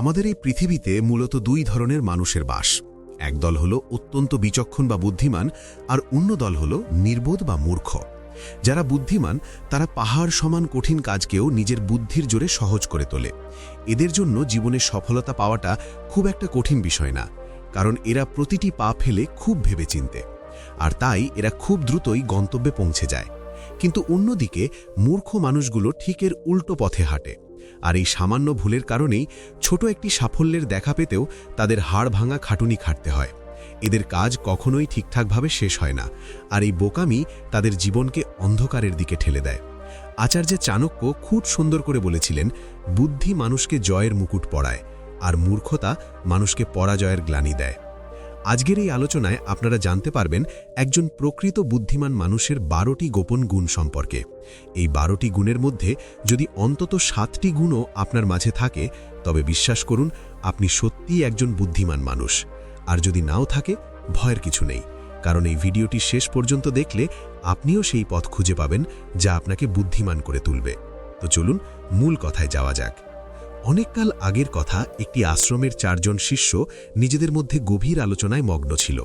আমাদের এই পৃথিবীতে মূলত দুই ধরনের মানুষের বাস। এক দল হল অত্যন্ত বিচক্ষণ বা বুদ্ধিমান, আর অন্য দল হল নির্বোধ বা মূর্খ। যারা বুদ্ধিমান, তারা পাহাড় সমান কঠিন কাজকেও নিজের বুদ্ধির জোরে সহজ করে তোলে। এদের জন্য জীবনে সফলতা পাওয়াটা খুব একটা কঠিন বিষয় না, কারণ এরা প্রতিটি পা ফেলে খুব ভেবেচিন্তে, আর তাই এরা খুব দ্রুতই গন্তব্যে পৌঁছে যায়। কিন্তু অন্যদিকে, মূর্খ মানুষগুলো ঠিকের উল্টো পথে হাঁটে। আর এই সামান্য ভুলের কারণেই ছোট একটি সাফল্যের দেখা পেতেও তাদের হাড় ভাঙা খাটুনি খাটতে হয়। এদের কাজ কখনোই ঠিকঠাকভাবে শেষ হয় না আর এই বোকামি তাদের জীবনকে অন্ধকারের দিকে ঠেলে দেয়। আচার্য চাণক্য খুব সুন্দর করে বলেছিলেন, বুদ্ধি মানুষকে জয়ের মুকুট পড়ায় আর মূর্খতা মানুষকে পরাজয়ের গ্লানি দেয়। আজকের এই আলোচনায় আপনারা জানতে পারবেন একজন প্রকৃত বুদ্ধিমান মানুষের বারোটি গোপন গুণ সম্পর্কে। এই বারোটি গুণের মধ্যে যদি অন্তত সাতটি গুণও আপনার মাঝে থাকে, তবে বিশ্বাস করুন, আপনি সত্যিই একজন বুদ্ধিমান মানুষ। আর যদি নাও থাকে, ভয়ের কিছু নেই। কারণ এই ভিডিওটি শেষ পর্যন্ত দেখলে আপনিও সেই পথ খুঁজে পাবেন, যা আপনাকে বুদ্ধিমান করে তুলবে। তো চলুন, মূল কথায় যাওয়া যাক। অনেককাল আগের কথা একটি আশ্রমের চারজন শিষ্য নিজেদের মধ্যে গভীর আলোচনায় মগ্ন ছিল।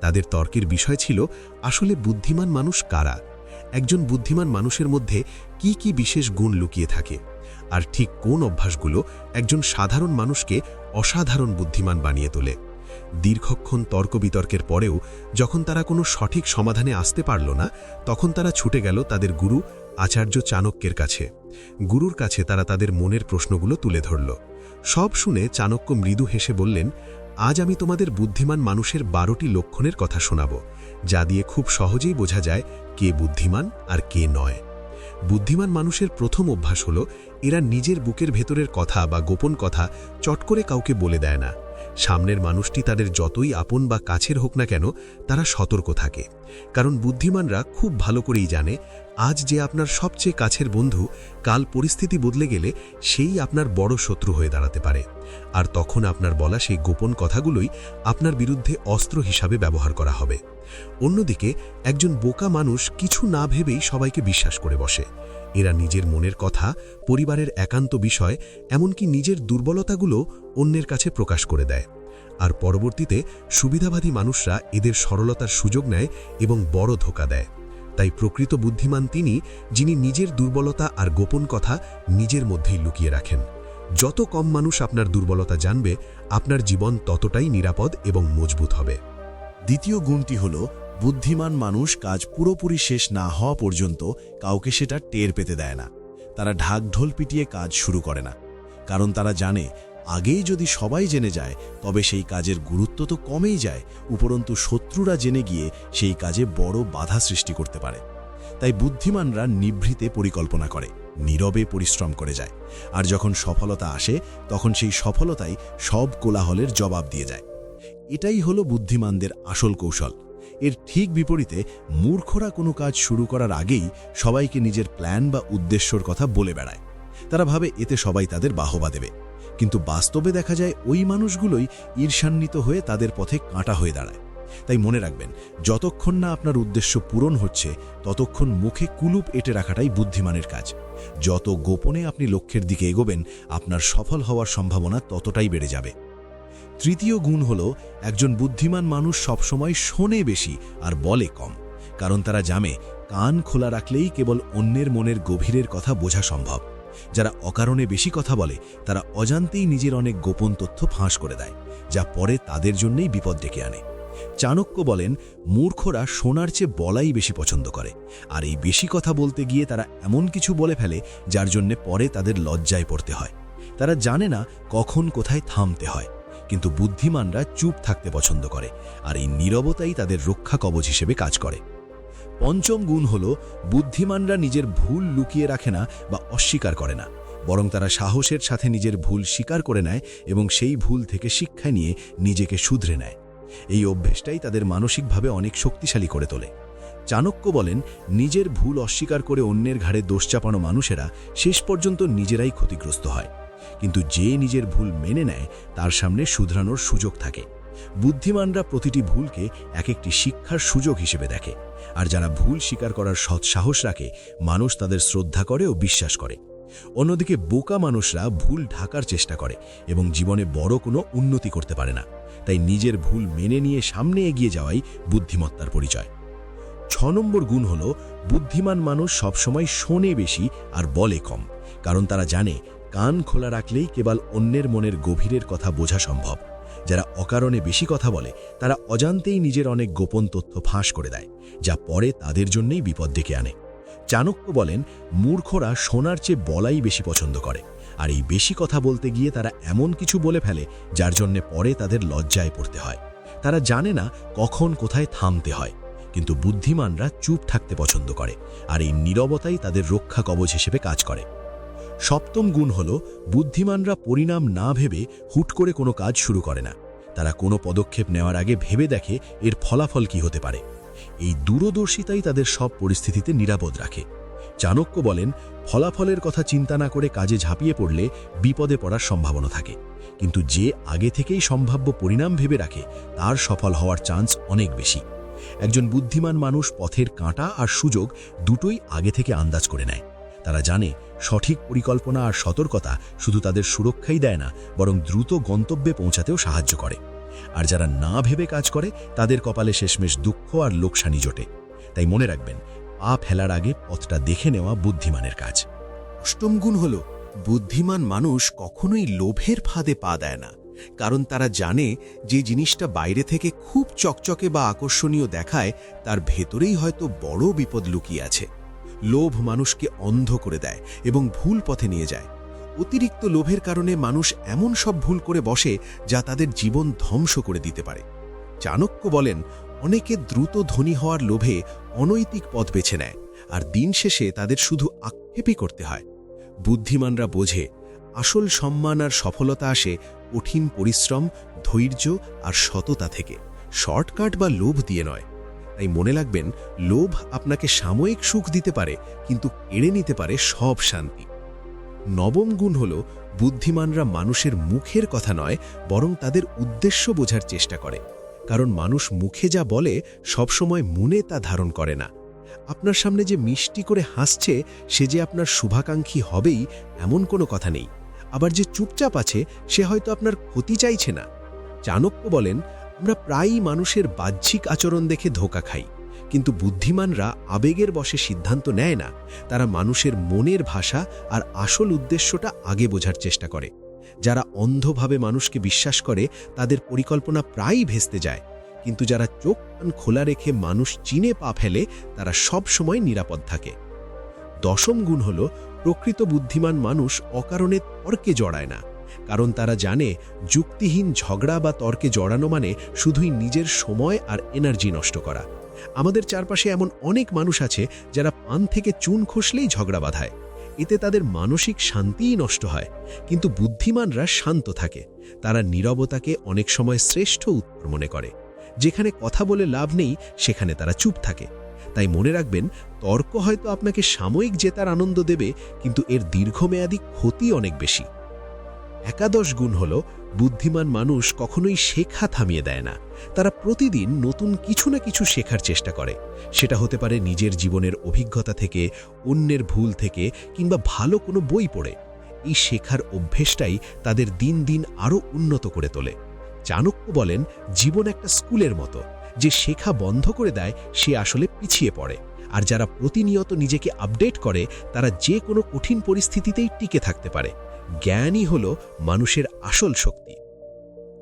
তাদের তর্কের বিষয় ছিল, আসলে বুদ্ধিমান মানুষ কারা? একজন বুদ্ধিমান মানুষের মধ্যে কি কি বিশেষ গুণ লুকিয়ে থাকে? আর ঠিক কোন অভ্যাসগুলো একজন সাধারণ মানুষকে অসাধারণ বুদ্ধিমান বানিয়ে তোলে? দীর্ঘক্ষণ তর্ক বিতর্কের পরেও যখন তারা কোনো সঠিক সমাধানে আসতে পারল না, তখন তারা ছুটে গেল তাদের গুরু আচার্য চাণক্যের কাছে। গুরুর কাছে তারা তাদের মনের প্রশ্নগুলো তুলে ধরল। সব শুনে চাণক্য মৃদু হেসে বললেন, আজ আমি তোমাদের বুদ্ধিমান মানুষের বারোটি লক্ষণের কথা শোনাব, যা দিয়ে খুব সহজেই বোঝা যায় কে বুদ্ধিমান আর কে নয়। বুদ্ধিমান মানুষের প্রথম অভ্যাস হল, এরা নিজের বুকের ভেতরের কথা বা গোপন কথা চট করে কাউকে বলে দেয় না। সামনের মানুষটি তাদের যতই আপন বা কাছের হোক না কেন, তারা সতর্ক থাকে। কারণ বুদ্ধিমানরা খুব ভালো করেই জানে, আজ যে আপনার সবচেয়ে কাছের বন্ধু, কাল পরিস্থিতি বদলে গেলে সেই আপনার বড় শত্রু হয়ে দাঁড়াতে পারে। আর তখন আপনার বলা সেই গোপন কথাগুলোই আপনার বিরুদ্ধে অস্ত্র হিসাবে ব্যবহার করা হবে। অন্যদিকে, একজন বোকা মানুষ কিছু না ভেবেই সবাইকে বিশ্বাস করে বসে। এরা নিজের মনের কথা, পরিবারের একান্ত বিষয়, এমনকি নিজের দুর্বলতাগুলো অন্যের কাছে প্রকাশ করে দেয়। আর পরবর্তীতে সুবিধাবাদী মানুষরা এদের সরলতার সুযোগ নেয় এবং বড় ধোকা দেয়। তাই প্রকৃত বুদ্ধিমান তিনি, যিনি নিজের দুর্বলতা আর গোপন কথা নিজের মধ্যেই লুকিয়ে রাখেন। যত কম মানুষ আপনার দুর্বলতা জানবে, আপনার জীবন ততটাই নিরাপদ এবং মজবুত হবে। দ্বিতীয় গুণটি হল, বুদ্ধিমান মানুষ কাজ পুরোপুরি শেষ না হওয়া পর্যন্ত কাউকে সেটা টের পেতে দেয় না। তারা ঢাকঢোল পিটিয়ে কাজ শুরু করে না। কারণ তারা জানে আগেই যদি সবাই জেনে যায়, তবে সেই কাজের গুরুত্ব তো কমেই যায়, উপরন্তু শত্রুরা জেনে গিয়ে সেই কাজে বড় বাধা সৃষ্টি করতে পারে। তাই বুদ্ধিমানরা নিভৃতে পরিকল্পনা করে, নীরবে পরিশ্রম করে যায়, আর যখন সফলতা আসে, তখন সেই সফলতাই সব কোলাহলের জবাব দিয়ে যায়। এটাই হলো বুদ্ধিমানদের আসল কৌশল। এর ঠিক বিপরীতে, মূর্খরা কোনো কাজ শুরু করার আগেই সবাইকে নিজের প্ল্যান বা উদ্দেশ্যর কথা বলে বেড়ায়। তারা ভাবে এতে সবাই তাদের বাহবা দেবে। কিন্তু বাস্তবে দেখা যায় ওই মানুষগুলোই ঈর্ষান্বিত হয়ে তাদের পথে কাঁটা হয়ে দাঁড়ায়। তাই মনে রাখবেন, যতক্ষণ না আপনার উদ্দেশ্য পূরণ হচ্ছে, ততক্ষণ মুখে কুলুপ এঁটে রাখাটাই বুদ্ধিমানের কাজ। যত গোপনে আপনি লক্ষ্যের দিকে এগোবেন, আপনার সফল হওয়ার সম্ভাবনা ততটাই বেড়ে যাবে। তৃতীয় গুণ হল, একজন বুদ্ধিমান মানুষ সবসময় শোনে বেশি আর বলে কম। কারণ তারা জানে, কান খোলা রাখলেই কেবল অন্যের মনের গভীরের কথা বোঝা সম্ভব। যারা অকারণে বেশি কথা বলে, তারা অজান্তেই নিজের অনেক গোপন তথ্য ফাঁস করে দেয়, যা পরে তাদের জন্যই বিপদ ডেকে আনে। চাণক্য বলেন, মূর্খরা শোনার চেয়ে বলাই বেশি পছন্দ করে, আর এই বেশি কথা বলতে গিয়ে তারা এমন কিছু বলে ফেলে, যার জন্যে পরে তাদের লজ্জায় পড়তে হয়। তারা জানে না কখন কোথায় থামতে হয়, কিন্তু বুদ্ধিমানরা চুপ থাকতে পছন্দ করে, আর এই নীরবতাই তাদের রক্ষা কবচ হিসেবে কাজ করে। পঞ্চম গুণ হল, বুদ্ধিমানরা নিজের ভুল লুকিয়ে রাখে না বা অস্বীকার করে না। বরং তারা সাহসের সাথে নিজের ভুল স্বীকার করে নেয় এবং সেই ভুল থেকে শিক্ষা নিয়ে নিজেকে শুধরে নেয়। এই অভ্যেসটাই তাদের মানসিকভাবে অনেক শক্তিশালী করে তোলে। চাণক্য বলেন, নিজের ভুল অস্বীকার করে অন্যের ঘাড়ে দোষ চাপানো মানুষেরা শেষ পর্যন্ত নিজেরাই ক্ষতিগ্রস্ত হয়। কিন্তু যে নিজের ভুল মেনে নেয়, তার সামনে শুধরানোর সুযোগ থাকে। বুদ্ধিমানরা প্রতিটি ভুলকে এক একটি শিক্ষার সুযোগ হিসেবে দেখে, আর যারা ভুল স্বীকার করার সৎ সাহস রাখে, মানুষ তাদের শ্রদ্ধা করে ও বিশ্বাস করে। অন্যদিকে বোকা মানুষরা ভুল ঢাকার চেষ্টা করে এবং জীবনে বড় কোনো উন্নতি করতে পারে না। তাই নিজের ভুল মেনে নিয়ে সামনে এগিয়ে যাওয়াই বুদ্ধিমত্তার পরিচয়। ছ নম্বর গুণ হল, বুদ্ধিমান মানুষ সবসময় শোনে বেশি আর বলে কম, কারণ তারা জানে, কান খোলা রাখলেই কেবল অন্যের মনের গভীরের কথা বোঝা সম্ভব। যারা অকারণে বেশি কথা বলে, তারা অজান্তেই নিজের অনেক গোপন তথ্য ফাঁস করে দেয়, যা পরে তাদের জন্যই বিপদ ডেকে আনে। চাণক্য বলেন, মূর্খরা সোনার চেয়ে বলাই বেশি পছন্দ করে, আর এই বেশি কথা বলতে গিয়ে তারা এমন কিছু বলে ফেলে, যার জন্য পরে তাদের লজ্জায় পড়তে হয়। তারা জানে না কখন কোথায় থামতে হয়, কিন্তু বুদ্ধিমানরা চুপ থাকতে পছন্দ করে, আর এই নীরবতাই তাদের রক্ষা কবচ হিসেবে কাজ করে। সপ্তম গুণ হল, বুদ্ধিমানরা পরিণাম না ভেবে হুট করে কোনো কাজ শুরু করে না। তারা কোনো পদক্ষেপ নেওয়ার আগে ভেবে দেখে এর ফলাফল কি হতে পারে। এই দূরদর্শিতাই তাদের সব পরিস্থিতিতে নিরাপদ রাখে। চাণক্য বলেন, ফলাফলের কথা চিন্তা না করে কাজে ঝাঁপিয়ে পড়লে বিপদে পড়ার সম্ভাবনা থাকে। কিন্তু যে আগে থেকেই সম্ভাব্য পরিণাম ভেবে রাখে, তার সফল হওয়ার চান্স অনেক বেশি। একজন বুদ্ধিমান মানুষ পথের কাঁটা আর সুযোগ দুটোই আগে থেকে আন্দাজ করে নেয়। তারা জানে সঠিক পরিকল্পনা আর সতর্কতা শুধু তাদের সুরক্ষাই দেয় না, বরং দ্রুত গন্তব্যে পৌঁছাতেও সাহায্য করে। আর যারা না ভেবে কাজ করে, তাদের কপালে শেষমেশ দুঃখ আর লোকসানি জোটে। তাই মনে রাখবেন, পা ফেলার আগে পথটা দেখে নেওয়া বুদ্ধিমানের কাজ। অষ্টম গুণ হল, বুদ্ধিমান মানুষ কখনোই লোভের ফাঁদে পা দেয় না, কারণ তারা জানে যে জিনিসটা বাইরে থেকে খুব চকচকে বা আকর্ষণীয় দেখায়, তার ভেতরেই হয়তো বড় বিপদ লুকিয়ে আছে। লোভ মানুষকে অন্ধ করে দেয় এবং ভুল পথে নিয়ে যায়। অতিরিক্ত লোভের কারণে মানুষ এমন সব ভুল করে বসে যা তাদের জীবন ধ্বংস করে দিতে পারে। চাণক্য বলেন, অনেকে দ্রুত ধনী হওয়ার লোভে অনৈতিক পথ বেছে নেয় আর দিন শেষে তাদের শুধু আক্ষেপই করতে হয়। বুদ্ধিমানরা বোঝে, আসল সম্মান আর সফলতা আসে কঠিন পরিশ্রম, ধৈর্য আর সততা থেকে। শর্টকাট বা লোভ দিয়ে নয় তাই মনে রাখবেন লোভ আপনাকে সাময়িক সুখ দিতে পারে, কিন্তু কেড়ে নিতে পারে সব শান্তি। নবম গুণ হল, বুদ্ধিমানরা মানুষের মুখের কথা নয়, বরং তাদের উদ্দেশ্য বোঝার চেষ্টা করে। কারণ মানুষ মুখে যা বলে সবসময় মনে তা ধারণ করে না। আপনার সামনে যে মিষ্টি করে হাসছে, সে যে আপনার শুভাকাঙ্ক্ষী হবেই, এমন কোনো কথা নেই। আবার যে চুপচাপ আছে, সে হয়তো আপনার ক্ষতি চাইছে না। চাণক্য বলেন আমরা প্রায়ই মানুষের বাহ্যিক আচরণ দেখে ধোকা খাই, কিন্তু বুদ্ধিমানরা আবেগের বসে সিদ্ধান্ত নেয় না, তারা মানুষের মনের ভাষা আর আসল উদ্দেশ্যটা আগে বোঝার চেষ্টা করে। যারা অন্ধভাবে মানুষকে বিশ্বাস করে, তাদের পরিকল্পনা প্রায়ই ভেস্তে যায়, কিন্তু যারা চোখ খোলা রেখে মানুষ চিনে পা ফেলে, তারা সব সময় নিরাপদ থাকে। দশম গুণ হল, প্রকৃত বুদ্ধিমান মানুষ অকারণে তর্কে জড়ায় না। কারণ তারা জানে যুক্তিহীন ঝগড়া বা তর্কে জড়ানো মানে শুধুই নিজের সময় আর এনার্জি নষ্ট করা। আমাদের চারপাশে এমন অনেক মানুষ আছে যারা পান থেকে চুন খসলেই ঝগড়া বাঁধায়। এতে তাদের মানসিক শান্তিই নষ্ট হয়, কিন্তু বুদ্ধিমানরা শান্ত থাকে। তারা নীরবতাকে অনেক সময় শ্রেষ্ঠ উত্তর মনে করে। যেখানে কথা বলে লাভ নেই, সেখানে তারা চুপ থাকে। তাই মনে রাখবেন, তর্ক হয়তো আপনাকে সাময়িক জেতার আনন্দ দেবে, কিন্তু এর দীর্ঘমেয়াদী ক্ষতি অনেক বেশি। একাদশ গুণ হল, বুদ্ধিমান মানুষ কখনোই শেখা থামিয়ে দেয় না। তারা প্রতিদিন নতুন কিছু না কিছু শেখার চেষ্টা করে। সেটা হতে পারে নিজের জীবনের অভিজ্ঞতা থেকে, অন্যের ভুল থেকে, কিংবা ভালো কোনো বই পড়ে। এই শেখার অভ্যেসটাই তাদের দিন দিন আরও উন্নত করে তোলে। চাণক্য বলেন, জীবন একটা স্কুলের মতো। যে শেখা বন্ধ করে দেয়, সে আসলে পিছিয়ে পড়ে। আর যারা প্রতিনিয়ত নিজেকে আপডেট করে, তারা যে কোনো কঠিন পরিস্থিতিতেই টিকে থাকতে পারে। জ্ঞানই হল মানুষের আসল শক্তি।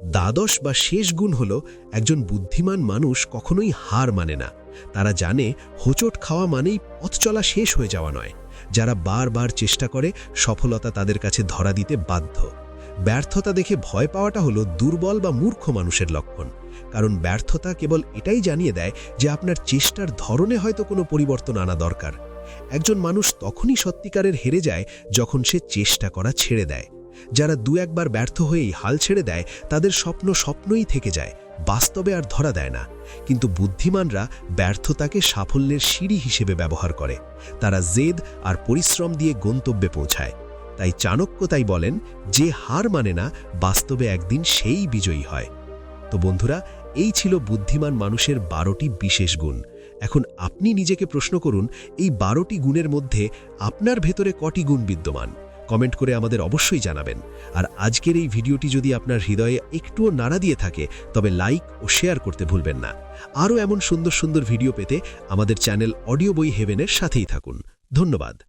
দ্বাদশ বা শেষ গুণ হল একজন বুদ্ধিমান মানুষ কখনোই হার মানে না। তারা জানে হোঁচট খাওয়া মানেই পথ চলা শেষ হয়ে যাওয়া নয়। যারা বারবার চেষ্টা করে, সফলতা তাদের কাছে ধরা দিতে বাধ্য। ব্যর্থতা দেখে ভয় পাওয়াটা হলো দুর্বল বা মূর্খ মানুষের লক্ষণ। কারণ ব্যর্থতা কেবল এটাই জানিয়ে দেয় যে আপনার চেষ্টার ধরনে হয়তো কোনো পরিবর্তন আনা দরকার। একজন মানুষ তখনই সত্যিকারের হেরে যায় যখন সে চেষ্টা করা ছেড়ে দেয়। যারা দু একবার ব্যর্থ হয়েই হাল ছেড়ে দেয়, তাদের স্বপ্ন স্বপ্নই থেকে যায়, বাস্তবে আর ধরা দেয় না। কিন্তু বুদ্ধিমানরা ব্যর্থতাকে সাফল্যের সিঁড়ি হিসেবে ব্যবহার করে। তারা জেদ আর পরিশ্রম দিয়ে গন্তব্যে পৌঁছায়। তাই চাণক্য তাই বলেন, যে হার মানে না, বাস্তবে একদিন সেই বিজয়ী হয়। তো বন্ধুরা, এই ছিল বুদ্ধিমান মানুষের বারোটি বিশেষ গুণ। এখন আপনি নিজেকে প্রশ্ন করুন, এই বারোটি গুণের মধ্যে আপনার ভেতরে কটি গুণ বিদ্যমান? কমেন্ট করে আমাদের অবশ্যই জানাবেন। আর আজকের এই ভিডিওটি যদি আপনার হৃদয়ে একটুও নাড়া দিয়ে থাকে, তবে লাইক ও শেয়ার করতে ভুলবেন না। আরও এমন সুন্দর সুন্দর ভিডিও পেতে আমাদের চ্যানেল অডিও বই হেভেনের সাথেই থাকুন। ধন্যবাদ।